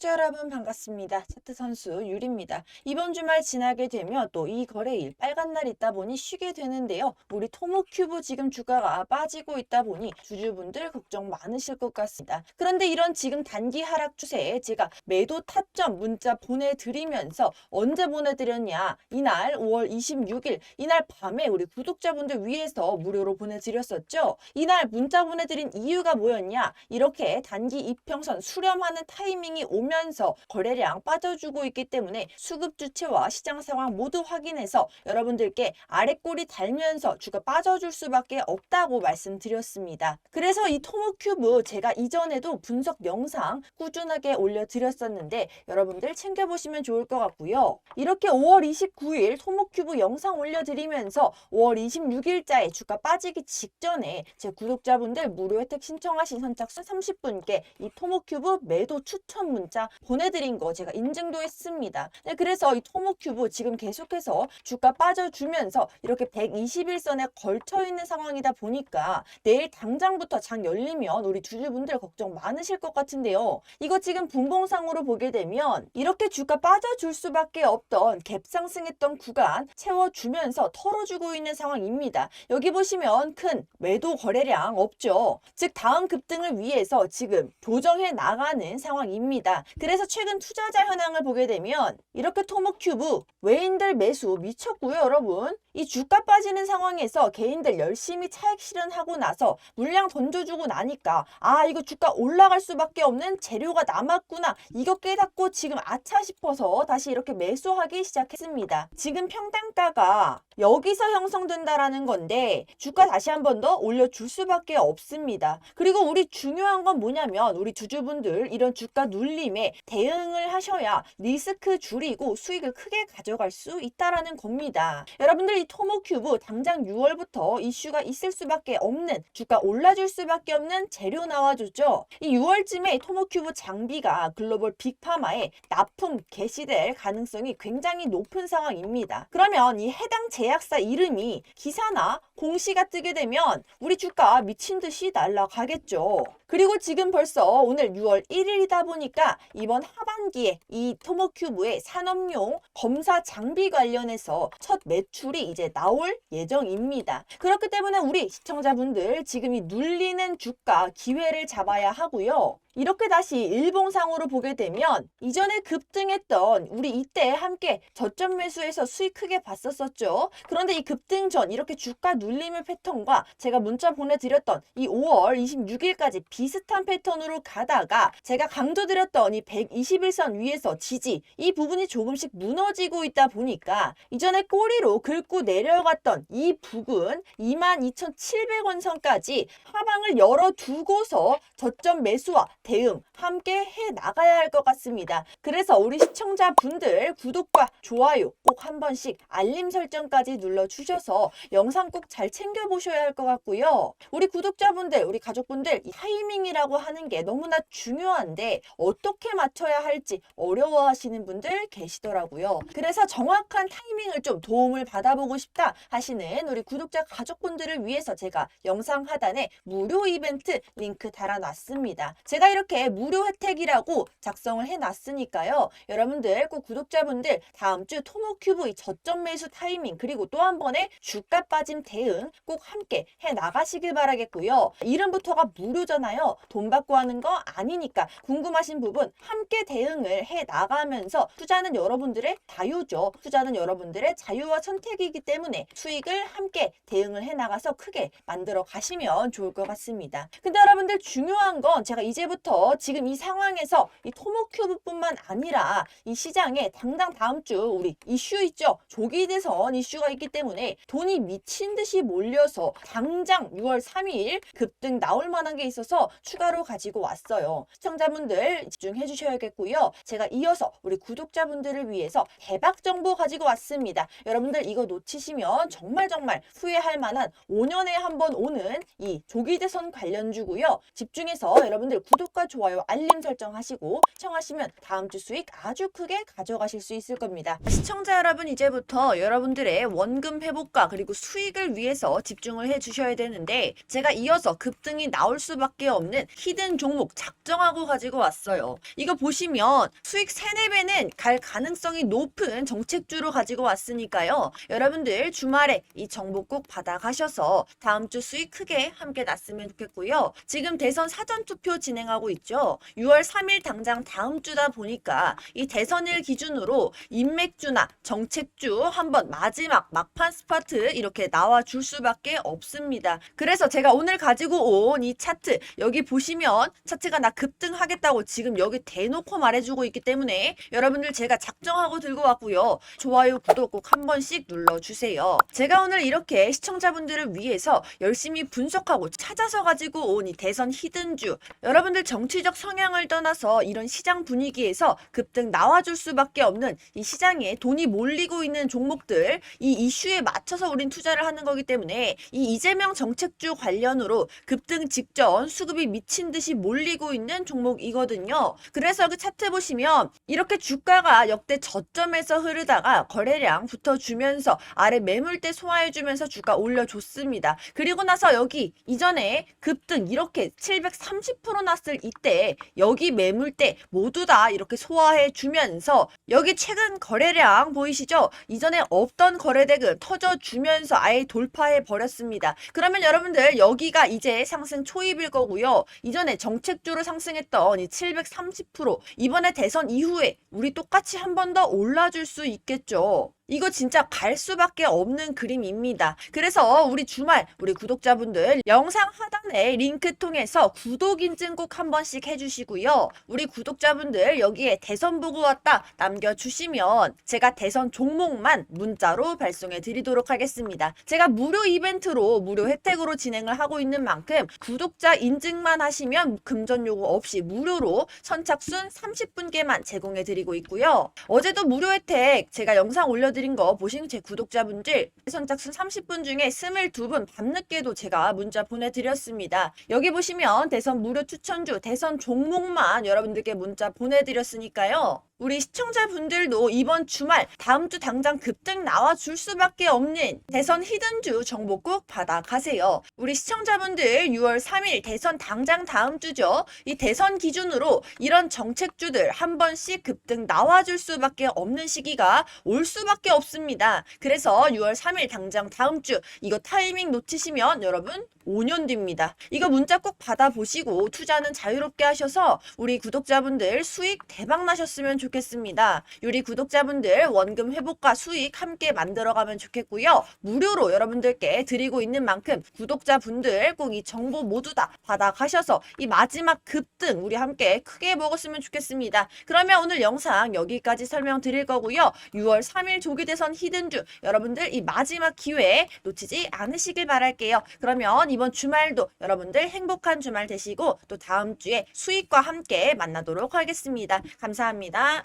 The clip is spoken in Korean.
구독자 여러분 반갑습니다. 차트 선수 유리입니다. 이번 주말 지나게 되면 또 이 거래일 빨간 날 있다 보니 쉬게 되는데요. 우리 토모큐브 지금 주가가 빠지고 있다 보니 주주분들 걱정 많으실 것 같습니다. 그런데 이런 지금 단기 하락 추세에 제가 매도 타점 문자 보내드리면서 언제 보내드렸냐? 이날 5월 26일 이날 밤에 우리 구독자분들 위해서 무료로 보내드렸었죠. 이날 문자 보내드린 이유가 뭐였냐? 이렇게 단기 이평선 수렴하는 타이밍이 오면 서 거래량 빠져주고 있기 때문에 수급 주체와 시장 상황 모두 확인해서 여러분들께 아래꼬리 달면서 주가 빠져줄 수밖에 없다고 말씀드렸습니다. 그래서 이 토모큐브 제가 이전에도 분석 영상 꾸준하게 올려드렸었는데 여러분들 챙겨보시면 좋을 것 같고요. 이렇게 5월 29일 토모큐브 영상 올려드리면서 5월 26일자에 주가 빠지기 직전에 제 구독자분들 무료 혜택 신청하신 선착순 30분께 이 토모큐브 매도 추천 문자 보내드린 거 제가 인증도 했습니다. 네, 그래서 이 토모큐브 지금 계속해서 주가 빠져주면서 이렇게 121선에 걸쳐 있는 상황이다 보니까 내일 당장부터 장 열리면 우리 주주분들 걱정 많으실 것 같은데요. 이거 지금 분봉상으로 보게 되면 이렇게 주가 빠져줄 수밖에 없던 갭 상승했던 구간 채워주면서 털어주고 있는 상황입니다. 여기 보시면 큰 매도 거래량 없죠. 즉 다음 급등을 위해서 지금 조정해 나가는 상황입니다. 그래서 최근 투자자 현황을 보게 되면 이렇게 토모큐브 외인들 매수 미쳤고요, 여러분. 이 주가 빠지는 상황에서 개인들 열심히 차익 실현하고 나서 물량 던져주고 나니까 아 이거 주가 올라갈 수밖에 없는 재료가 남았구나 이거 깨닫고 지금 아차 싶어서 다시 이렇게 매수하기 시작했습니다. 지금 평단가가 여기서 형성된다라는 건데 주가 다시 한 번 더 올려줄 수밖에 없습니다. 그리고 우리 중요한 건 뭐냐면 우리 주주분들 이런 주가 눌림에 대응을 하셔야 리스크 줄이고 수익을 크게 가져갈 수 있다라는 겁니다. 여러분들 이 토모큐브 당장 6월부터 이슈가 있을 수밖에 없는 주가 올라줄 수밖에 없는 재료 나와줬죠. 이 6월쯤에 토모큐브 장비가 글로벌 빅파마에 납품 개시될 가능성이 굉장히 높은 상황입니다. 그러면 이 해당 제약사 이름이 기사나 공시가 뜨게 되면 우리 주가 미친 듯이 날아가겠죠. 그리고 지금 벌써 오늘 6월 1일이다 보니까 이번 하반기에 이 토모큐브의 산업용 검사 장비 관련해서 첫 매출이 이제 나올 예정입니다. 그렇기 때문에 우리 시청자분들 지금 이 눌리는 주가 기회를 잡아야 하고요. 이렇게 다시 일봉상으로 보게 되면 이전에 급등했던 우리 이때 함께 저점 매수해서 수익 크게 봤었었죠. 그런데 이 급등 전 이렇게 주가 눌림의 패턴과 제가 문자 보내드렸던 이 5월 26일까지 비슷한 패턴으로 가다가 제가 강조드렸던 이 121선 위에서 지지 이 부분이 조금씩 무너지고 있다 보니까 이전에 꼬리로 긁고 내려갔던 이 부근 22,700원 선까지 하방을 열어두고서 저점 매수와 대응 함께 해 나가야 할 것 같습니다. 그래서 우리 시청자분들 구독과 좋아요 꼭 한 번씩 알림 설정까지 눌러주셔서 영상 꼭 잘 챙겨보셔야 할 것 같고요. 우리 구독자분들, 우리 가족분들 이 타이밍이라고 하는 게 너무나 중요한데 어떻게 맞춰야 할지 어려워하시는 분들 계시더라고요. 그래서 정확한 타이밍을 좀 도움을 받아보고 싶다 하시는 우리 구독자 가족분들을 위해서 제가 영상 하단에 무료 이벤트 링크 달아놨습니다. 제가 이렇게 무료 혜택이라고 작성을 해놨으니까요. 여러분들 꼭 구독자분들 다음 주 토모큐브 이 저점 매수 타이밍 그리고 또 한 번의 주가 빠짐 대응 꼭 함께 해 나가시길 바라겠고요. 이름부터가 무료잖아요. 돈 받고 하는 거 아니니까 궁금하신 부분 함께 대응을 해 나가면서 투자는 여러분들의 자유죠. 투자는 여러분들의 자유와 선택이기 때문에 수익을 함께 대응을 해 나가서 크게 만들어 가시면 좋을 것 같습니다. 근데 여러분들 중요한 건 제가 이제 부터 지금 이 상황에서 이 토모큐브뿐만 아니라 이 시장에 당장 다음 주 우리 이슈 있죠. 조기 대선 이슈가 있기 때문에 돈이 미친 듯이 몰려서 당장 6월 3일 급등 나올 만한 게 있어서 추가로 가지고 왔어요. 시청자분들 집중해 주셔야겠고요. 제가 이어서 우리 구독자분들을 위해서 대박 정보 가지고 왔습니다. 여러분들 이거 놓치시면 정말 정말 후회할 만한 5년에 한 번 오는 이 조기 대선 관련주고요. 집중해서 여러분들 구독 과 좋아요, 알림 설정 하시고 시청하시면 다음 주 수익 아주 크게 가져가실 수 있을 겁니다. 시청자 여러분 이제부터 여러분들의 원금 회복과 그리고 수익을 위해서 집중을 해 주셔야 되는데 제가 이어서 급등이 나올 수밖에 없는 히든 종목 작정하고 가지고 왔어요. 이거 보시면 수익 3, 4배는 갈 가능성이 높은 정책주로 가지고 왔으니까요. 여러분들 주말에 이 정보 꼭 받아가셔서 다음 주 수익 크게 함께 났으면 좋겠고요. 지금 대선 사전투표 진행하고 있죠. 6월 3일 당장 다음 주다 보니까 이 대선일 기준으로 인맥주나 정책주 한번 마지막 막판 스파트 이렇게 나와 줄 수밖에 없습니다. 그래서 제가 오늘 가지고 온 이 차트 여기 보시면 차트가 나 급등하겠다고 지금 여기 대놓고 말해주고 있기 때문에 여러분들 제가 작정하고 들고 왔고요. 좋아요, 구독 꼭 한 번씩 눌러주세요. 제가 오늘 이렇게 시청자분들을 위해서 열심히 분석하고 찾아서 가지고 온 이 대선 히든주 여러분들 정치적 성향을 떠나서 이런 시장 분위기에서 급등 나와줄 수밖에 없는 이 시장에 돈이 몰리고 있는 종목들 이 이슈에 맞춰서 우린 투자를 하는 거기 때문에 이 이재명 정책주 관련으로 급등 직전 수급이 미친 듯이 몰리고 있는 종목이거든요. 그래서 그 차트 보시면 이렇게 주가가 역대 저점에서 흐르다가 거래량 붙어주면서 아래 매물대 소화해주면서 주가 올려줬습니다. 그리고 나서 여기 이전에 급등 이렇게 730% 났을 이때 여기 매물대 모두 다 이렇게 소화해 주면서 여기 최근 거래량 보이시죠? 이전에 없던 거래대금 터져 주면서 아예 돌파해 버렸습니다. 그러면 여러분들 여기가 이제 상승 초입일 거고요. 이전에 정책주로 상승했던 이 730% 이번에 대선 이후에 우리 똑같이 한 번 더 올라줄 수 있겠죠. 이거 진짜 갈 수밖에 없는 그림입니다. 그래서 우리 주말 우리 구독자분들 영상 하단에 링크 통해서 구독 인증 꼭 한 번씩 해주시고요. 우리 구독자분들 여기에 대선 보고 왔다 남겨주시면 제가 대선 종목만 문자로 발송해 드리도록 하겠습니다. 제가 무료 이벤트로 무료 혜택으로 진행을 하고 있는 만큼 구독자 인증만 하시면 금전 요구 없이 무료로 선착순 30분께만 제공해 드리고 있고요. 어제도 무료 혜택 제가 영상 올려드린 거 보신 제 구독자분들 선착순 30분 중에 22분 밤늦게도 제가 문자 보내드렸습니다. 여기 보시면 대선 무료 추천주 대선 종목만 여러분들께 문자 보내드렸으니까요. 우리 시청자분들도 이번 주말 다음 주 당장 급등 나와 줄 수밖에 없는 대선 히든주 정보 꼭 받아가세요. 우리 시청자분들 6월 3일 대선 당장 다음 주죠. 이 대선 기준으로 이런 정책주들 한 번씩 급등 나와 줄 수밖에 없는 시기가 올 수밖에 없습니다. 그래서 6월 3일 당장 다음 주 이거 타이밍 놓치시면 여러분 5년 뒤입니다. 이거 문자 꼭 받아보시고 투자는 자유롭게 하셔서 우리 구독자분들 수익 대박 나셨으면 좋겠습니다. 우리 구독자분들 원금 회복과 수익 함께 만들어가면 좋겠고요. 무료로 여러분들께 드리고 있는 만큼 구독자분들 꼭 이 정보 모두 다 받아가셔서 이 마지막 급등 우리 함께 크게 먹었으면 좋겠습니다. 그러면 오늘 영상 여기까지 설명드릴 거고요. 6월 3일 조 기대선 히든주 여러분들 이 마지막 기회 놓치지 않으시길 바랄게요. 그러면 이번 주말도 여러분들 행복한 주말 되시고 또 다음 주에 수익과 함께 만나도록 하겠습니다. 감사합니다.